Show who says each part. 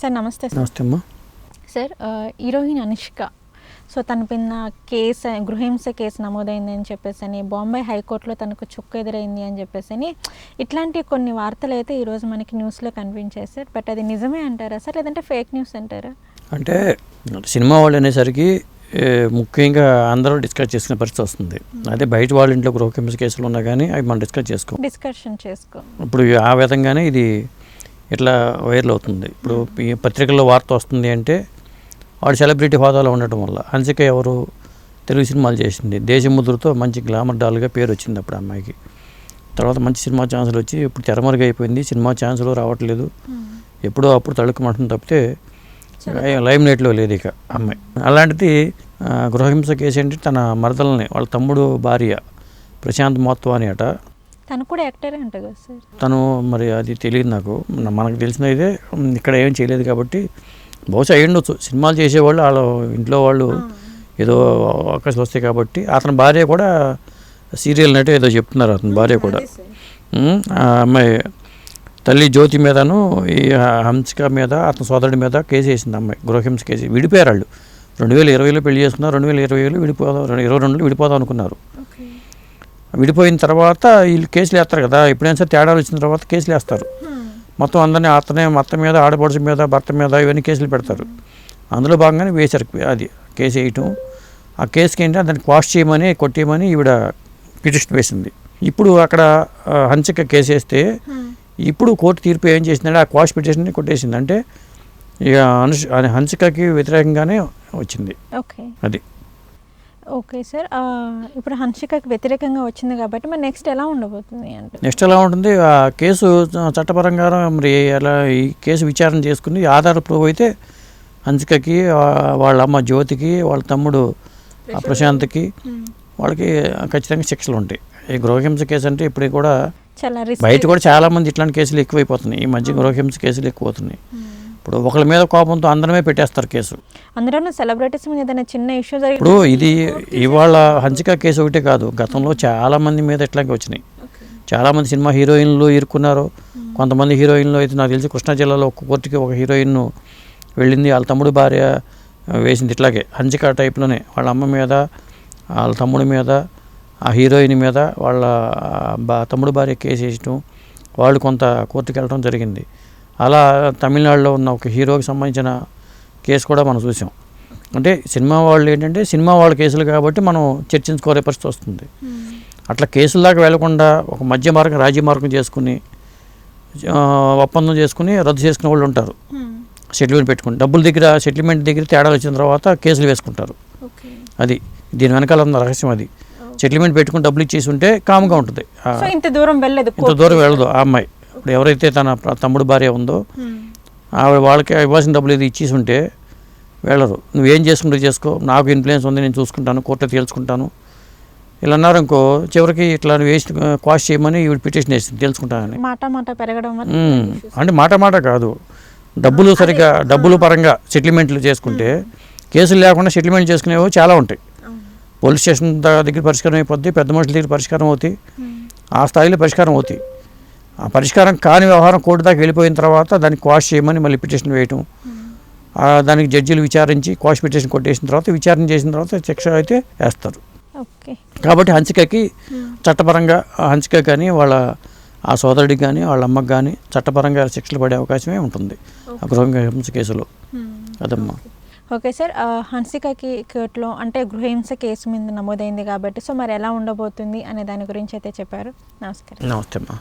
Speaker 1: Sir నమస్తే sir.
Speaker 2: నమస్తే అమ్మా.
Speaker 1: Sir heroine Anushka. సో తన పైన కేసు గృహహింస కేసు నమోదైంది అని చెప్పేసి అని బాంబే హైకోర్టులో తనకు చుక్క ఎదురైంది అని చెప్పేసి అని ఇట్లాంటి కొన్ని వార్తలు అయితే ఈరోజు మనకి న్యూస్లో కనిపించాయి సార్. బట్ అది నిజమే అంటారా సార్ లేదంటే ఫేక్ న్యూస్ అంటారా?
Speaker 2: అంటే సినిమా వాళ్ళు అనేసరికి ముఖ్యంగా అందరూ డిస్కస్ చేసుకునే పరిస్థితి వస్తుంది. అదే బయట వాళ్ళ ఇంట్లో గృహహింస కేసులు ఉన్నా కానీ అవి మనం డిస్కస్ చేసుకోం.
Speaker 1: డిస్కషన్ చేసుకో.
Speaker 2: ఇప్పుడు ఆ విధంగానే ఇది ఇట్లా వైరల్ అవుతుంది. ఇప్పుడు ఈ పత్రికల్లో వార్త వస్తుంది అంటే వాడు సెలబ్రిటీ హోదాలో ఉండటం వల్ల హన్సిక ఎవరు తెలుగు సినిమాలు చేసింది. దేశముద్రతో మంచి గ్లామర్ డాల్గా పేరు వచ్చింది అప్పుడు అమ్మాయికి. తర్వాత మంచి సినిమా ఛాన్సులు వచ్చి ఇప్పుడు తెరమరుగు అయిపోయింది. సినిమా ఛాన్సులు రావట్లేదు. ఎప్పుడో అప్పుడు తడుకుమంటుంది తప్పితే లైమ్ లైట్లో లేదు ఇక అమ్మాయి. అలాంటిది గృహహింస కేసు ఏంటి? తన మరదల్ని వాళ్ళ తమ్ముడు భార్య ప్రశాంత్ మోత్వాని అట.
Speaker 1: తను కూడా యాక్టరే అంట కదా సార్.
Speaker 2: తను మరి అది తెలియదు నాకు. మన- మనకు తెలిసినదే ఇక్కడ ఏం చేయలేదు కాబట్టి బహుశా అయ్యి ఉండొచ్చు సినిమాలు చేసేవాళ్ళు వాళ్ళ ఇంట్లో వాళ్ళు ఏదో అవకాశాలు వస్తాయి కాబట్టి అతని భార్య కూడా సీరియల్ నటే ఏదో చెప్తున్నారు అతని భార్య కూడా. ఆ అమ్మాయి తల్లి జ్యోతి మీదను ఈ హంసిక మీద అతని సోదరుడి మీద కేసు వేసింది అమ్మాయి గృహహింస కేసు. విడిపోయారు వాళ్ళు. రెండు వేల ఇరవైలో పెళ్ళి చేసుకున్నారు రెండు వేల ఇరవైలో విడిపోదాం రెండు ఇరవై రెండులో విడిపోదాం అనుకున్నారు. విడిపోయిన తర్వాత వీళ్ళు కేసులు వేస్తారు కదా. ఎప్పుడైనా సరే తేడాలు వచ్చిన తర్వాత కేసులు వేస్తారు. మొత్తం అందరినీ అతనే మొత్తం మీద ఆడపడుచు మీద భర్త మీద ఇవన్నీ కేసులు పెడతారు. అందులో భాగంగానే వేశారు అది కేసు వేయటం. ఆ కేసుకి ఏంటంటే దాన్ని క్వాష్ చేయమని కొట్టేయమని ఈవిడ పిటిషన్ వేసింది. ఇప్పుడు అక్కడ ఆ, హంసిక కేసు వేస్తే ఇప్పుడు కోర్టు తీర్పు ఏం చేసిందంటే ఆ క్వాష్ పిటిషన్ని కొట్టేసింది. అంటే ఇక అనుష్ హంసికకి వ్యతిరేకంగానే వచ్చింది.
Speaker 1: ఓకే.
Speaker 2: అది.
Speaker 1: Okay sir. ఇప్పుడు హన్షికకి వ్యతిరేకంగా వచ్చింది కాబట్టి మరి నెక్స్ట్ ఎలా ఉండబోతుంది అంటే
Speaker 2: నెక్స్ట్ ఎలా ఉంటుంది? ఆ కేసు చట్టపరంగా మరి ఎలా ఈ కేసు విచారణ చేసుకుని ఆధార ప్రూవ్ అయితే హంసికకి ఆ, వాళ్ళ అమ్మ జ్యోతికి వాళ్ళ తమ్ముడు ప్రశాంత్కి వాళ్ళకి ఖచ్చితంగా శిక్షలు ఉంటాయి. ఈ గృహహింస కేసు అంటే ఇప్పుడు కూడా
Speaker 1: చాలా రిస్క్
Speaker 2: బయట కూడా చాలా మంది ఇట్లాంటి కేసులు ఎక్కువైపోతున్నాయి. ఈ మధ్య గృహహింస కేసులు ఎక్కువ అవుతున్నాయి ఇప్పుడు ఒకళ్ళ మీద కోపంతో అందరమే పెట్టేస్తారు కేసు.
Speaker 1: అందులోనూ సెలబ్రిటీస్ మీద ఏదైనా చిన్న ఇష్యూ
Speaker 2: ఇప్పుడు ఇది ఇవాళ హంసిక కేసు ఒకటే కాదు గతంలో చాలా మంది మీద ఇట్లాగే వచ్చినాయి. చాలామంది సినిమా హీరోయిన్లు ఇరుక్కున్నారు. కొంతమంది హీరోయిన్లు అయితే నాకు తెలిసి కృష్ణా జిల్లాలో ఒక కోర్టుకి ఒక హీరోయిన్ వెళ్ళింది వాళ్ళ తమ్ముడు భార్య వేసింది ఇట్లాగే. హంసిక టైప్లోనే వాళ్ళ అమ్మ మీద వాళ్ళ తమ్ముడి మీద ఆ హీరోయిన్ మీద వాళ్ళ బా- తమ్ముడు భార్య కేసు వేసటం వాళ్ళు కొంత కోర్టుకి వెళ్ళడం జరిగింది. అలా తమిళనాడులో ఉన్న ఒక హీరోకి సంబంధించిన కేసు కూడా మనం చూసాం. అంటే సినిమా వాళ్ళు ఏంటంటే సినిమా వాళ్ళ కేసులు కాబట్టి మనం చర్చించుకోలే పరిస్థితి వస్తుంది. అట్లా కేసుల దాకా వెళ్ళకుండా ఒక మధ్య మార్గం రాజ్య మార్గం చేసుకుని ఒప్పందం చేసుకుని రద్దు చేసుకునే వాళ్ళు ఉంటారు. సెటిల్మెంట్ పెట్టుకుని డబ్బుల దగ్గర సెటిల్మెంట్ దగ్గర తేడాలు వచ్చిన తర్వాత కేసులు వేసుకుంటారు. అది దీని వెనకాల ఉన్న రహస్యం అది. సెటిల్మెంట్ పెట్టుకుని డబ్బులు ఇచ్చేసి ఉంటే కామ్గా ఉంటుంది.
Speaker 1: ఇంత దూరం వెళ్ళలేదు
Speaker 2: ఇంత దూరం వెళ్ళదు ఆ అమ్మాయి. ఇప్పుడు ఎవరైతే తన తమ్ముడు భార్య ఉందో ఆవిడ వాళ్ళకి ఇవ్వాల్సిన డబ్బులు ఇది ఇచ్చేసి ఉంటే వెళ్ళరు. నువ్వేం చేసుకుంటే చేసుకో నాకు ఇన్ఫ్లుయెన్స్ ఉంది నేను చూసుకుంటాను కోర్టులో తేల్చుకుంటాను. ఇలా అన్నారు ఇంకో చివరికి ఇట్లా వేస్ట్ కాస్ట్ చేయమని ఈవిడ పిటిషన్ వేసింది తెలుసుకుంటానని
Speaker 1: మాట మాట పెరగడం
Speaker 2: ఉమ్, అంటే మాట మాట కాదు. డబ్బులు సరిగ్గా డబ్బులు పరంగా సెటిల్మెంట్లు చేసుకుంటే కేసులు లేకుండా సెటిల్మెంట్ చేసుకునేవి చాలా ఉంటాయి. పోలీస్ స్టేషన్ దగ్గర పరిష్కారం అయిపోద్ది పెద్ద మనుషుల దగ్గర పరిష్కారం అవుతాయి. ఆ స్థాయిలో పరిష్కారం అవుతాయి. పరిష్కారం కాని వ్యవహారం కోర్టు దాకా వెళ్ళిపోయిన తర్వాత దాన్ని క్వాష్ చేయమని మళ్ళీ పిటిషన్ వేయటం. దానికి జడ్జీలు విచారించి క్వాష్ పిటిషన్ కొట్టేసిన తర్వాత విచారణ చేసిన తర్వాత శిక్ష అయితే వేస్తారు.
Speaker 1: ఓకే.
Speaker 2: కాబట్టి హంసికకి చట్టపరంగా ఆ హంసిక కానీ వాళ్ళ ఆ సోదరుడికి కానీ వాళ్ళ అమ్మకి కానీ చట్టపరంగా శిక్షలు పడే అవకాశమే ఉంటుంది. ఆ గృహహింస కేసులో. అదమ్మా.
Speaker 1: ఓకే. సార్ హన్సికకి కోర్టులో అంటే గృహహింస కేసు మీద నమోదైంది కాబట్టి సో మరి ఎలా ఉండబోతుంది అనే దాని గురించి అయితే చెప్పారు. నమస్కారం.
Speaker 2: నమస్తే అమ్మా.